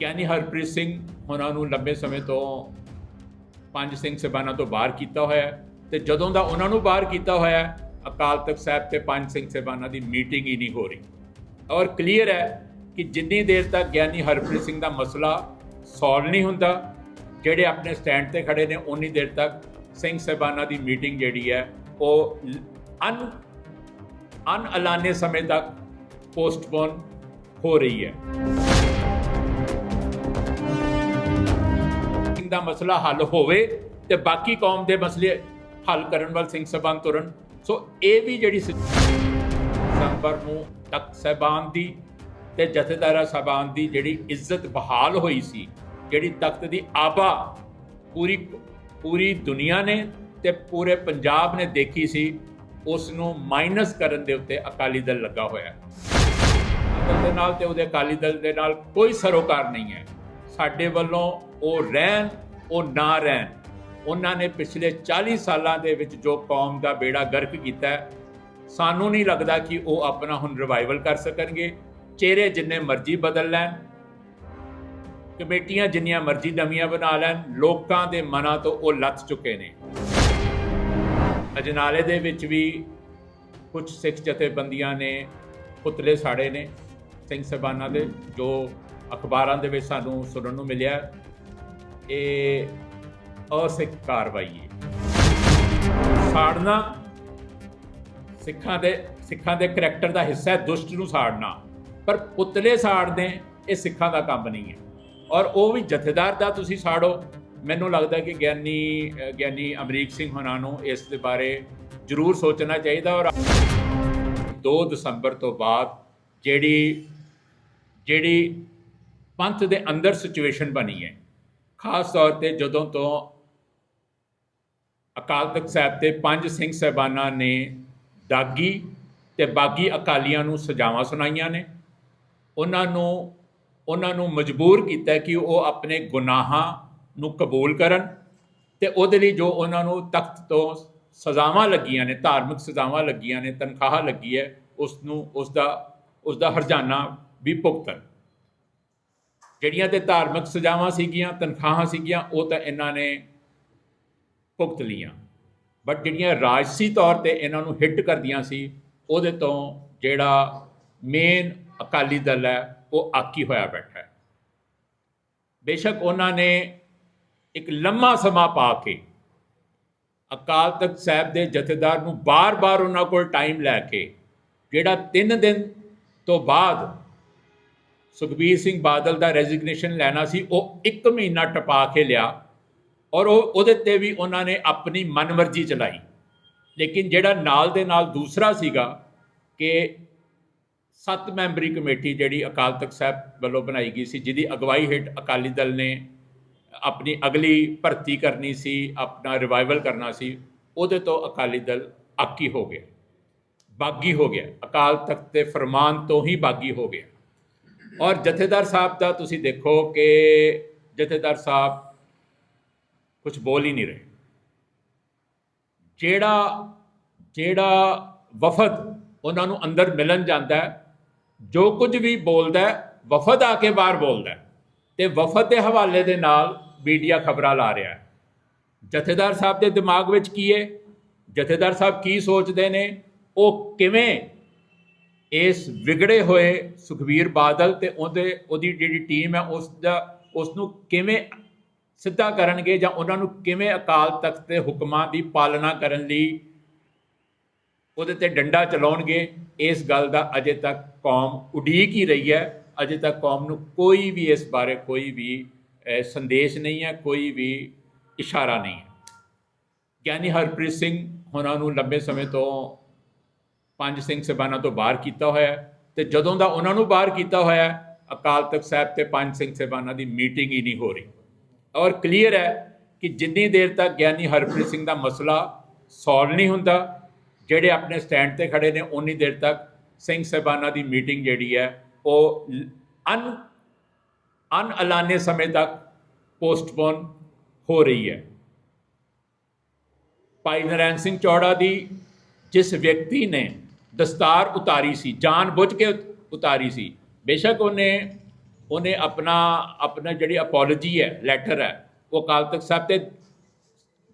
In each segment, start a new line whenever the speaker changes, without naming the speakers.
ਗਿਆਨੀ ਹਰਪ੍ਰੀਤ ਸਿੰਘ ਉਹਨਾਂ ਨੂੰ ਲੰਬੇ ਸਮੇਂ ਤੋਂ ਪੰਜ ਸਿੰਘ ਸਭਾਨਾਂ ਤੋਂ ਬਾਹਰ ਕੀਤਾ ਹੋਇਆ ਹੈ ਤੇ ਜਦੋਂ ਦਾ ਉਹਨਾਂ ਨੂੰ ਬਾਹਰ ਕੀਤਾ ਹੋਇਆ ਅਕਾਲ ਤਖਤ ਸਾਹਿਬ ਤੇ ਪੰਜ ਸਿੰਘ ਸਭਾਨਾਂ ਦੀ ਮੀਟਿੰਗ ਹੀ ਨਹੀਂ ਹੋ ਰਹੀ। ਔਰ ਕਲੀਅਰ ਹੈ ਕਿ ਜਿੰਨੀ ਦੇਰ ਤੱਕ ਗਿਆਨੀ ਹਰਪ੍ਰੀਤ ਸਿੰਘ ਦਾ ਮਸਲਾ ਸੋਲਵ ਨਹੀਂ ਹੁੰਦਾ, ਜਿਹੜੇ ਆਪਣੇ ਸਟੈਂਡ ਤੇ ਖੜੇ ਨੇ ਉਨੀ ਦੇਰ ਤੱਕ ਸਿੰਘ ਸਭਾਨਾਂ ਦੀ ਮੀਟਿੰਗ ਜਿਹੜੀ ਹੈ, ਉਹ ਅਨ ਅਨ ਐਲਾਨੇ ਸਮੇਂ ਤੱਕ ਪੋਸਟਪੋਨ ਹੋ ਰਹੀ ਹੈ। ਸਿੰਘ ਦਾ ਮਸਲਾ ਹੱਲ ਹੋਵੇ ਤੇ ਬਾਕੀ ਕੌਮ ਦੇ ਮਸਲੇ ਹੱਲ ਕਰਨ ਵੱਲ ਸਿੰਘ ਸਭਾਨ ਤੁਰਨ। ਸੋ ਇਹ ਵੀ ਜਿਹੜੀ ਸੰਬਰ ਨੂੰ ਤਖਤ ਸਹਿਬਾਨ ਦੀ ਤੇ ਜਥੇਦਾਰਾ ਸਹਿਬਾਨ ਦੀ ਜਿਹੜੀ ਇੱਜ਼ਤ ਬਹਾਲ ਹੋਈ ਸੀ, ਜਿਹੜੀ ਤਖਤ ਦੀ ਆਬਾ ਪੂਰੀ ਪੂਰੀ ਦੁਨੀਆ ਨੇ ਤੇ ਪੂਰੇ ਪੰਜਾਬ ਨੇ ਦੇਖੀ ਸੀ ਉਸ ਨੂੰ ਮਾਈਨਸ ਕਰਨ ਦੇ ਉੱਤੇ ਅਕਾਲੀ ਦਲ ਲੱਗਾ ਹੋਇਆ। ਹੈ ਦੇ ਨਾਲ ਤੇ ਉਹਦੇ ਅਕਾਲੀ ਦਲ ਦੇ ਨਾਲ ਕੋਈ ਸਰੋਕਾਰ ਨਹੀਂ ਹੈ। ਸਾਡੇ ਵੱਲੋਂ ਉਹ ਰਹਿਣ, ਉਹ ਨਾ ਰਹਿਣ। ਉਹਨਾਂ ਨੇ ਪਿਛਲੇ 40 ਸਾਲਾਂ ਦੇ ਵਿੱਚ ਜੋ ਕੌਮ ਦਾ ਬੇੜਾ ਗਰਕ ਕੀਤਾ ਸਾਨੂੰ ਨਹੀਂ ਲੱਗਦਾ ਕਿ ਉਹ ਆਪਣਾ ਹੁਣ ਰਿਵਾਈਵਲ ਕਰ ਸਕਣਗੇ। ਚਿਹਰੇ ਜਿੰਨੇ ਮਰਜ਼ੀ ਬਦਲ ਲੈਣ, ਕਮੇਟੀਆਂ ਜਿੰਨੀਆਂ ਮਰਜ਼ੀ ਨਵੀਆਂ ਬਣਾ ਲੈਣ, ਲੋਕਾਂ ਦੇ ਮਨਾਂ ਤੋਂ ਉਹ ਲੱਥ ਚੁੱਕੇ ਨੇ। ਅਜਨਾਲੇ ਦੇ ਵਿੱਚ ਵੀ ਕੁਝ ਸਿੱਖ ਜਥੇਬੰਦੀਆਂ ਨੇ ਪੁਤਲੇ ਸਾੜੇ ਨੇ, ਸਿੰਘ ਸਭਾਨਾਂ ਦੇ, ਜੋ ਅਖਬਾਰਾਂ ਦੇ ਵਿੱਚ ਸਾਨੂੰ ਸੁਣਨ ਨੂੰ ਮਿਲਿਆ ਇਹ ਅਸਿੱਖ ਕਾਰਵਾਈ ਹੈ। ਸਾੜਨਾ ਸਿੱਖਾਂ ਦੇ ਸਿੱਖਾਂ ਦੇ ਕਰੈਕਟਰ ਦਾ ਹਿੱਸਾ ਹੈ, ਦੁਸ਼ਟ ਨੂੰ ਸਾੜਨਾ। ਪਰ ਪੁਤਲੇ ਸਾੜਦੇ, ਇਹ ਸਿੱਖਾਂ ਦਾ ਕੰਮ ਨਹੀਂ ਹੈ। ਔਰ ਉਹ ਵੀ ਜਥੇਦਾਰ ਦਾ ਤੁਸੀਂ ਸਾੜੋ। ਮੈਨੂੰ ਲੱਗਦਾ ਕਿ ਗਿਆਨੀ ਗਿਆਨੀ ਅਮਰੀਕ ਸਿੰਘ ਹੋਣਾ ਨੂੰ ਇਸ ਦੇ ਬਾਰੇ ਜ਼ਰੂਰ ਸੋਚਣਾ ਚਾਹੀਦਾ ਔਰ 2 ਦਸੰਬਰ ਤੋਂ ਬਾਅਦ ਜਿਹੜੀ ਜਿਹੜੀ ਪੰਥ ਦੇ ਅੰਦਰ ਸਿਚੁਏਸ਼ਨ ਬਣੀ ਹੈ। ਖਾਸ ਤੌਰ ਤੇ ਜਦੋਂ ਤੋਂ ਅਕਾਲ ਤਖਤ ਸਾਹਿਬ ਤੇ ਪੰਜ ਸਿੰਘ ਸਹਿਬਾਨਾਂ ਨੇ ਦਾਗੀ ਤੇ ਬਾਗੀ ਅਕਾਲੀਆਂ ਨੂੰ ਸਜ਼ਾਵਾਂ ਸੁਣਾਈਆਂ ਨੇ। ਉਹਨਾਂ ਨੂੰ ਉਹਨਾਂ ਨੂੰ ਮਜਬੂਰ ਕੀਤਾ ਕਿ ਉਹ ਆਪਣੇ ਗੁਨਾਹਾਂ ਨੂੰ ਕਬੂਲ ਕਰਨ ਤੇ ਉਹਦੇ ਲਈ ਜੋ ਉਹਨਾਂ ਨੂੰ ਤਖਤ ਤੋਂ ਸਜ਼ਾਵਾਂ ਲੱਗੀਆਂ ਨੇ, ਧਾਰਮਿਕ ਸਜ਼ਾਵਾਂ ਲੱਗੀਆਂ ਨੇ, ਤਨਖਾਹ ਲੱਗੀ ਹੈ ਉਸ ਨੂੰ ਉਸ ਦਾ ਉਸ ਦਾ ਹਰਜਾਨਾ ਵੀ ਭੁਗਤਣ। ਜਿਹੜੀਆਂ ਤੇ ਧਾਰਮਿਕ ਸਜ਼ਾਵਾਂ ਸੀਗੀਆਂ, ਤਨਖਾਹਾਂ ਸੀਗੀਆਂ, ਉਹ ਤਾਂ ਇਹਨਾਂ ਨੇ ਭੁਗਤ ਲੀਆਂ ਬਟ ਜਿਹੜੀਆਂ ਰਾਜਸੀ ਤੌਰ ਤੇ ਇਹਨਾਂ ਨੂੰ ਹਿੱਟ ਕਰਦੀਆਂ ਸੀ, ਉਹਦੇ ਤੋਂ ਜਿਹੜਾ ਮੇਨ ਅਕਾਲੀ ਦਲ ਹੈ, ਉਹ ਆਕੀ ਹੋਇਆ ਬੈਠਾ ਹੈ। ਬੇਸ਼ੱਕ ਉਹਨਾਂ ਨੇ ਇੱਕ ਲੰਮਾ ਸਮਾਂ ਪਾ ਕੇ ਅਕਾਲ ਤਖਤ ਸਾਹਿਬ ਦੇ ਜਥੇਦਾਰ ਨੂੰ ਬਾਰ-ਬਾਰ ਉਹਨਾਂ ਕੋਲ ਟਾਈਮ ਲੈ ਕੇ ਜਿਹੜਾ 3 ਦਿਨ ਤੋਂ ਬਾਅਦ ਸੁਖਬੀਰ ਸਿੰਘ ਬਾਦਲ ਦਾ ਰੈਜ਼ਿਗਨੇਸ਼ਨ ਲੈਣਾ ਸੀ, ਉਹ 1 ਮਹੀਨਾ ਟਪਾ ਕੇ ਲਿਆ ਔਰ ਉਹ ਉਹਦੇ ਤੇ ਵੀ ਉਹਨਾਂ ਨੇ ਆਪਣੀ ਮਨਮਰਜ਼ੀ ਚਲਾਈ। ਲੇਕਿਨ ਜਿਹੜਾ ਨਾਲ ਦੇ ਨਾਲ ਦੂਸਰਾ ਸੀਗਾ ਕਿ ਸੱਤ ਮੈਂਬਰੀ ਕਮੇਟੀ ਜਿਹੜੀ ਅਕਾਲ ਤਖਤ ਸਾਹਿਬ ਵੱਲੋਂ ਬਣਾਈ ਗਈ ਸੀ, ਜਿਹਦੀ ਅਗਵਾਈ ਹੇਠ ਅਕਾਲੀ ਦਲ ਨੇ ਆਪਣੀ ਅਗਲੀ ਭਰਤੀ ਕਰਨੀ ਸੀ, ਆਪਣਾ ਰਿਵਾਈਵਲ ਕਰਨਾ ਸੀ, ਉਹਦੇ ਤੋਂ ਅਕਾਲੀ ਦਲ ਆਕੀ ਹੋ ਗਿਆ, ਬਾਗੀ ਹੋ ਗਿਆ। ਅਕਾਲ ਤਖਤ ਦੇ ਫਰਮਾਨ ਤੋਂ ਹੀ ਬਾਗੀ ਹੋ ਗਿਆ। ਔਰ ਜਥੇਦਾਰ ਸਾਹਿਬ ਦਾ ਤੁਸੀਂ ਦੇਖੋ ਕਿ ਜਥੇਦਾਰ ਸਾਹਿਬ ਕੁਝ ਬੋਲ ਹੀ ਨਹੀਂ ਰਹੇ। ਜਿਹੜਾ ਜਿਹੜਾ ਵਫਦ ਉਹਨਾਂ ਨੂੰ ਅੰਦਰ ਮਿਲਣ ਜਾਂਦਾ ਜੋ ਕੁਝ ਵੀ ਬੋਲਦਾ ਵਫਦ ਆ ਕੇ ਬਾਹਰ ਬੋਲਦਾ ਹੈ। ਤੇ ਵਫਦ ਦੇ ਹਵਾਲੇ ਦੇ ਨਾਲ ਮੀਡੀਆ ਖਬਰਾਂ ਲਾ ਰਿਹਾ ਹੈ। ਜਥੇਦਾਰ ਸਾਹਿਬ ਦੇ ਦਿਮਾਗ ਵਿੱਚ ਕੀ ਹੈ? ਜਥੇਦਾਰ ਸਾਹਿਬ ਕੀ ਸੋਚਦੇ ਨੇ? ਉਹ ਕਿਵੇਂ ਇਸ ਵਿਗੜੇ ਹੋਏ ਸੁਖਵੀਰ ਬਾਦਲ ਤੇ ਉਹਦੇ, ਉਹਦੀ ਜਿਹੜੀ ਟੀਮ ਹੈ, ਉਸ ਦਾ ਉਸ ਨੂੰ ਕਿਵੇਂ ਸਿੱਧਾ ਕਰਨਗੇ ਜਾਂ ਉਹਨਾਂ ਨੂੰ ਕਿਵੇਂ ਅਕਾਲ ਤਖਤ ਦੇ ਹੁਕਮਾਂ ਦੀ ਪਾਲਣਾ ਕਰਨ ਲਈ ਉਹਦੇ ਤੇ ਡੰਡਾ ਚਲਾਉਣਗੇ, ਇਸ ਗੱਲ ਦਾ ਅਜੇ ਤੱਕ ਕੌਮ ਉਡੀਕ ਹੀ ਰਹੀ ਹੈ। ਅਜੇ ਤੱਕ ਕੌਮ ਨੂੰ ਕੋਈ ਵੀ ਇਸ ਬਾਰੇ ਕੋਈ ਵੀ ਸੰਦੇਸ਼ ਨਹੀਂ ਹੈ, ਕੋਈ ਵੀ ਇਸ਼ਾਰਾ ਨਹੀਂ ਹੈ। ਗਿਆਨੀ ਹਰਪ੍ਰੀਤ ਸਿੰਘ ਉਹਨਾਂ ਨੂੰ ਲੰਬੇ ਸਮੇਂ ਤੋਂ ਪੰਜ ਸਿੰਘ ਸਭਾਨਾਂ ਤੋਂ ਬਾਹਰ ਕੀਤਾ ਹੋਇਆ ਹੈ ਤੇ ਜਦੋਂ ਦਾ ਉਹਨਾਂ ਨੂੰ ਬਾਹਰ ਕੀਤਾ ਹੋਇਆ ਅਕਾਲ ਤਖਤ ਸਾਹਿਬ ਤੇ ਪੰਜ ਸਿੰਘ ਸਭਾਨਾਂ ਦੀ ਮੀਟਿੰਗ ਹੀ ਨਹੀਂ ਹੋ ਰਹੀ। ਔਰ ਕਲੀਅਰ ਹੈ ਕਿ ਜਿੰਨੀ ਦੇਰ ਤੱਕ ਗਿਆਨੀ ਹਰਪ੍ਰੀਤ ਸਿੰਘ ਦਾ ਮਸਲਾ ਸੋਲਵ ਨਹੀਂ ਹੁੰਦਾ, ਜਿਹੜੇ ਆਪਣੇ ਸਟੈਂਡ ਤੇ ਖੜੇ ਨੇ ਉਨੀ ਦੇਰ ਤੱਕ ਸਿੰਘ ਸਭਾਨਾਂ ਦੀ ਮੀਟਿੰਗ ਜਿਹੜੀ ਹੈ, ਉਹ ਅਨ ਅਨ ਐਲਾਨੇ ਸਮੇਂ ਤੱਕ ਪੋਸਟਪੋਨ ਹੋ ਰਹੀ ਹੈ। ਭਾਈ ਨਰੈਣ ਸਿੰਘ ਚੌੜਾ ਦੀ ਜਿਸ ਵਿਅਕਤੀ ਨੇ ਦਸਤਾਰ ਉਤਾਰੀ ਸੀ ਜਾਣ ਬੁੱਝ ਕੇ ਉਤਾਰੀ ਸੀ। ਬੇਸ਼ੱਕ ਉਹਨੇ ਉਹਨੇ ਆਪਣਾ ਆਪਣਾ ਜਿਹੜੀ ਅਪੋਲੋਜੀ ਹੈ ਲੈਟਰ ਹੈ, ਉਹ ਅਕਾਲ ਤਖਤ ਸਾਹਿਬ ਤੇ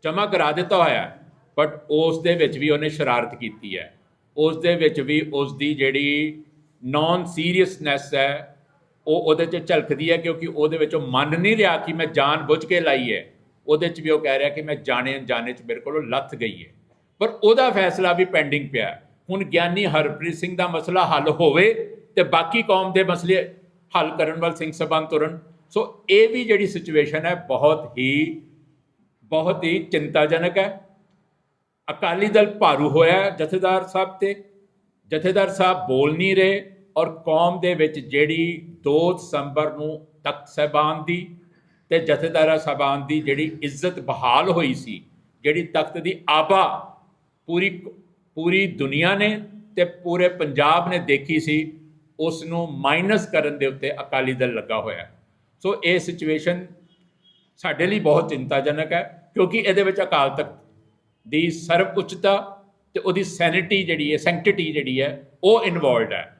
ਜਮ੍ਹਾਂ ਕਰਾ ਦਿੱਤਾ ਹੋਇਆ ਬਟ ਉਸ ਦੇ ਵਿੱਚ ਵੀ ਉਹਨੇ ਸ਼ਰਾਰਤ ਕੀਤੀ ਹੈ। ਉਸ ਦੇ ਵਿੱਚ ਵੀ ਉਸ ਦੀ ਜਿਹੜੀ ਨਾਨ ਸੀਰੀਅਸਨੈਸ ਹੈ, ਉਹ ਉਹਦੇ 'ਚ ਝਲਕਦੀ ਹੈ, ਕਿਉਂਕਿ ਉਹਦੇ ਵਿੱਚ ਉਹ ਮੰਨ ਨਹੀਂ ਰਿਹਾ ਕਿ ਮੈਂ ਜਾਣ ਬੁੱਝ ਕੇ ਲਾਈ ਹੈ। ਉਹਦੇ 'ਚ ਵੀ ਉਹ ਕਹਿ ਰਿਹਾ ਕਿ ਮੈਂ ਜਾਣੇ ਅਣਜਾਣੇ 'ਚ ਮੇਰੇ ਕੋਲੋਂ ਲੱਥ ਗਈ ਹੈ। ਪਰ ਉਹਦਾ ਫੈਸਲਾ ਵੀ ਪੈਂਡਿੰਗ ਪਿਆ ਹੁਣ ਗਿਆਨੀ ਹਰਪ੍ਰੀਤ ਸਿੰਘ ਦਾ ਮਸਲਾ ਹੱਲ ਹੋਵੇ ਤੇ ਬਾਕੀ ਕੌਮ ਦੇ ਮਸਲੇ ਹੱਲ ਕਰਨ ਵੱਲ ਸਿੰਘ ਸਭਾਨ ਤੁਰਨ। ਸੋ ਇਹ ਵੀ ਜਿਹੜੀ ਸਿਚੁਏਸ਼ਨ ਹੈ, ਬਹੁਤ ਹੀ ਬਹੁਤ ਹੀ ਚਿੰਤਾਜਨਕ ਹੈ। ਅਕਾਲੀ ਦਲ ਭਾਰੂ ਹੋਇਆ ਜਥੇਦਾਰ ਸਾਹਿਬ ਤੇ। ਜਥੇਦਾਰ ਸਾਹਿਬ ਬੋਲ ਨਹੀਂ ਰਹੇ ਔਰ ਕੌਮ ਦੇ ਵਿੱਚ ਜਿਹੜੀ 2 ਦਸੰਬਰ ਨੂੰ ਤਖਤ ਸਾਹਿਬਾਨ ਦੀ ਤੇ ਜਥੇਦਾਰਾਂ ਸਾਹਿਬਾਨ ਦੀ ਜਿਹੜੀ ਇੱਜ਼ਤ ਬਹਾਲ ਹੋਈ ਸੀ, ਜਿਹੜੀ ਤਖਤ ਦੀ ਆਬਾ ਪੂਰੀ ਪੂਰੀ ਦੁਨੀਆ ਨੇ ਤੇ ਪੂਰੇ ਪੰਜਾਬ ਨੇ ਦੇਖੀ ਸੀ ਉਸ ਨੂੰ ਮਾਈਨਸ ਕਰਨ ਦੇ ਉੱਤੇ ਅਕਾਲੀ ਦਲ ਲੱਗਾ ਹੋਇਆ ਸੋ ਇਹ ਸਿਚੁਏਸ਼ਨ ਸਾਡੇ ਲਈ ਬਹੁਤ ਚਿੰਤਾਜਨਕ ਹੈ, ਕਿਉਂਕਿ ਇਹਦੇ ਵਿੱਚ ਅਕਾਲ ਤਖਤ ਦੀ ਸਰਵ ਉੱਚਤਾ ਤੇ ਉਹਦੀ ਸੈਨਿਟੀ ਜਿਹੜੀ ਹੈ ਸੈਂਕਟਿਟੀ ਜਿਹੜੀ ਹੈ, ਉਹ ਇਨਵੋਲਡ ਹੈ।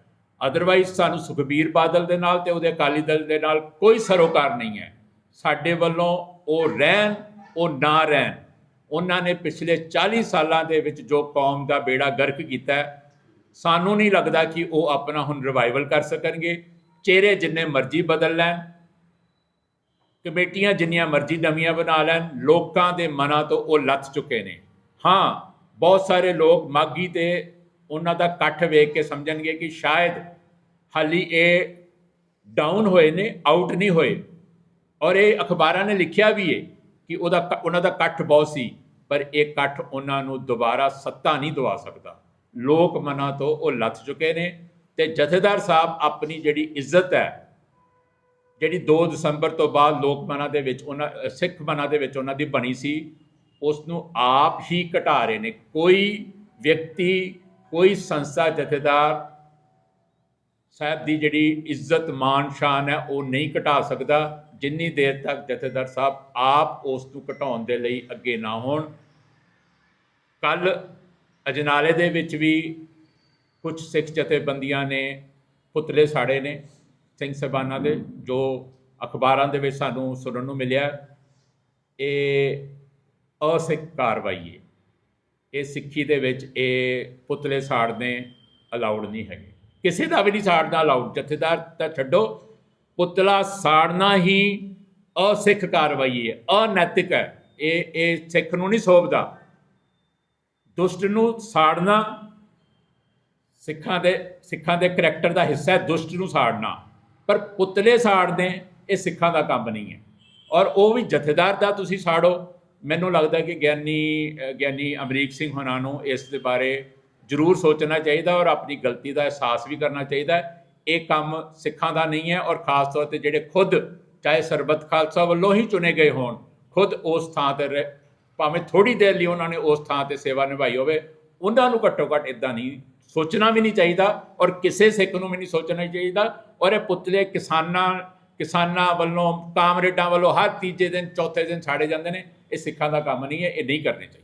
ਅਦਰਵਾਈਜ਼ ਸਾਨੂੰ ਸੁਖਬੀਰ ਬਾਦਲ ਦੇ ਨਾਲ ਤੇ ਉਹਦੇ ਅਕਾਲੀ ਦਲ ਦੇ ਨਾਲ ਕੋਈ ਸਰੋਕਾਰ ਨਹੀਂ ਹੈ। ਸਾਡੇ ਵੱਲੋਂ ਉਹ ਰਹਿਣ, ਉਹ ਨਾ ਰਹਿਣ। ਉਹਨਾਂ ਨੇ ਪਿਛਲੇ 40 ਸਾਲਾਂ ਦੇ ਵਿੱਚ ਜੋ ਕੌਮ ਦਾ ਬੇੜਾ ਗਰਕ ਕੀਤਾ ਸਾਨੂੰ ਨਹੀਂ ਲੱਗਦਾ ਕਿ ਉਹ ਆਪਣਾ ਹੁਣ ਰਿਵਾਈਵਲ ਕਰ ਸਕਣਗੇ। ਚਿਹਰੇ ਜਿੰਨੇ ਮਰਜ਼ੀ ਬਦਲ ਲੈਣ, ਕਮੇਟੀਆਂ ਜਿੰਨੀਆਂ ਮਰਜ਼ੀ ਨਵੀਆਂ ਬਣਾ ਲੈਣ, ਲੋਕਾਂ ਦੇ ਮਨਾਂ ਤੋਂ ਉਹ ਲੱਥ ਚੁੱਕੇ ਨੇ। ਹਾਂ, ਬਹੁਤ ਸਾਰੇ ਲੋਕ ਮਾਗੀ ਤੇ ਉਹਨਾਂ ਦਾ ਇਕੱਠ ਵੇਖ ਕੇ ਸਮਝਣਗੇ ਕਿ ਸ਼ਾਇਦ ਹਾਲੀ ਇਹ ਡਾਊਨ ਹੋਏ ਨੇ ਆਊਟ ਨਹੀਂ ਹੋਏ। ਔਰ ਇਹ ਅਖਬਾਰਾਂ ਨੇ ਲਿਖਿਆ ਵੀ ਹੈ ਕਿ ਉਹਦਾ ਕ- ਉਹਨਾਂ ਦਾ ਇਕੱਠ ਬਹੁਤ ਸੀ। ਪਰ ਇਹ ਇਕੱਠ ਉਹਨਾਂ ਨੂੰ ਦੁਬਾਰਾ ਸੱਤਾ ਨਹੀਂ ਦਵਾ ਸਕਦਾ। ਲੋਕ ਮਨਾਂ ਤੋਂ ਉਹ ਲੱਥ ਚੁੱਕੇ ਨੇ ਤੇ ਜਥੇਦਾਰ ਸਾਹਿਬ ਆਪਣੀ ਜਿਹੜੀ ਇੱਜ਼ਤ ਹੈ, ਜਿਹੜੀ 2 ਦਸੰਬਰ ਤੋਂ ਬਾਅਦ ਲੋਕ ਮਨਾਂ ਦੇ ਵਿੱਚ ਉਹਨਾਂ, ਸਿੱਖ ਮਨਾਂ ਦੇ ਵਿੱਚ ਉਹਨਾਂ ਦੀ ਬਣੀ ਸੀ ਉਸ ਨੂੰ ਆਪ ਹੀ ਘਟਾ ਰਹੇ ਨੇ। ਕੋਈ ਵਿਅਕਤੀ, ਕੋਈ ਸੰਸਥਾ ਜਥੇਦਾਰ ਸਾਹਿਬ ਦੀ ਜਿਹੜੀ ਇੱਜ਼ਤ ਮਾਨ ਸ਼ਾਨ ਹੈ, ਉਹ ਨਹੀਂ ਘਟਾ ਸਕਦਾ। ਜਿੰਨੀ ਦੇਰ ਤੱਕ ਜਥੇਦਾਰ ਸਾਹਿਬ ਆਪ ਉਸ ਨੂੰ ਘਟਾਉਣ ਦੇ ਲਈ ਅੱਗੇ ਨਾ ਹੋਣ। ਕੱਲ ਅਜਨਾਲੇ ਦੇ ਵਿੱਚ ਵੀ ਕੁਝ ਸਿੱਖ ਜਥੇਬੰਦੀਆਂ ਨੇ ਪੁਤਲੇ ਸਾੜੇ ਨੇ ਸਿੰਘ ਸਬਾਨਾ ਦੇ, ਜੋ ਅਖਬਾਰਾਂ ਦੇ ਵਿੱਚ ਸਾਨੂੰ ਸੁਣਨ ਨੂੰ ਮਿਲਿਆ। ਇਹ ਅਸਿੱਖ ਕਾਰਵਾਈ ਹੈ ਇਹ ਸਿੱਖੀ ਦੇ ਵਿੱਚ ਇਹ ਪੁਤਲੇ ਸਾੜਨੇ ਅਲਾਉਡ ਨਹੀਂ ਹੈਗੇ। ਕਿਸੇ ਦਾ ਵੀ ਨਹੀਂ ਸਾੜਨਾ ਅਲਾਉਡ ਜਥੇਦਾਰ ਤਾਂ ਛੱਡੋ। ਪੁਤਲਾ ਸਾੜਨਾ ਹੀ ਅਸਿੱਖ ਕਾਰਵਾਈ ਹੈ, ਅਨੈਤਿਕ ਹੈ। ਇਹ ਇਹ ਸਿੱਖ ਨੂੰ ਨਹੀਂ ਸੋਭਦਾ। ਦੁਸ਼ਟ ਨੂੰ ਸਾੜਨਾ ਸਿੱਖਾਂ ਦੇ ਸਿੱਖਾਂ ਦੇ ਕਰੈਕਟਰ ਦਾ ਹਿੱਸਾ ਹੈ, ਦੁਸ਼ਟ ਨੂੰ ਸਾੜਨਾ। ਪਰ ਪੁਤਲੇ ਸਾੜਦੇ, ਇਹ ਸਿੱਖਾਂ ਦਾ ਕੰਮ ਨਹੀਂ ਹੈ। ਔਰ ਉਹ ਵੀ ਜਥੇਦਾਰ ਦਾ ਤੁਸੀਂ ਸਾੜੋ। ਮੈਨੂੰ ਲੱਗਦਾ ਕਿ ਗਿਆਨੀ ਗਿਆਨੀ ਅਮਰੀਕ ਸਿੰਘ ਹੋਣਾ ਨੂੰ ਇਸ ਦੇ ਬਾਰੇ ਜ਼ਰੂਰ ਸੋਚਣਾ ਚਾਹੀਦਾ ਔਰ ਆਪਣੀ ਗਲਤੀ ਦਾ ਅਹਿਸਾਸ ਵੀ ਕਰਨਾ ਚਾਹੀਦਾ। ਇਹ ਕੰਮ ਸਿੱਖਾਂ ਦਾ ਨਹੀਂ ਹੈ ਔਰ ਖਾਸ ਤੌਰ ਤੇ ਜਿਹੜੇ ਖੁਦ, ਚਾਹੇ ਸਰਬੱਤ ਖਾਲਸਾ ਵੱਲੋਂ ਹੀ ਚੁਣੇ ਗਏ ਹੋਣ, ਖੁਦ ਉਸ ਥਾਂ ਤੇ ਰਹਿ- ਭਾਵੇਂ ਥੋੜੀ ਦੇਰ ਲਈ ਉਹਨਾਂ ਨੇ ਉਸ ਥਾਂ ਤੇ ਸੇਵਾ ਨਿਭਾਈ ਹੋਵੇ, ਉਹਨਾਂ ਨੂੰ ਘੱਟੋ ਘੱਟ ਇਦਾਂ ਨਹੀਂ ਸੋਚਣਾ ਵੀ ਨਹੀਂ ਚਾਹੀਦਾ ਔਰ ਕਿਸੇ ਸਿੱਖ ਨੂੰ ਵੀ ਨਹੀਂ ਸੋਚਣਾ ਚਾਹੀਦਾ। ਔਰ ਇਹ ਪੁਤਲੇ ਕਿਸਾਨਾਂ ਕਿਸਾਨਾਂ ਵੱਲੋਂ, ਕਾਮਰੇਡਾਂ ਵੱਲੋਂ ਹਰ ਤੀਜੇ ਦਿਨ, ਚੌਥੇ ਦਿਨ ਛਾੜੇ ਜਾਂਦੇ ਨੇ। ਇਹ ਸਿੱਖਾਂ ਦਾ ਕੰਮ ਨਹੀਂ ਹੈ, ਇਹ ਨਹੀਂ ਕਰਨੇ ਚਾਹੀਦੇ।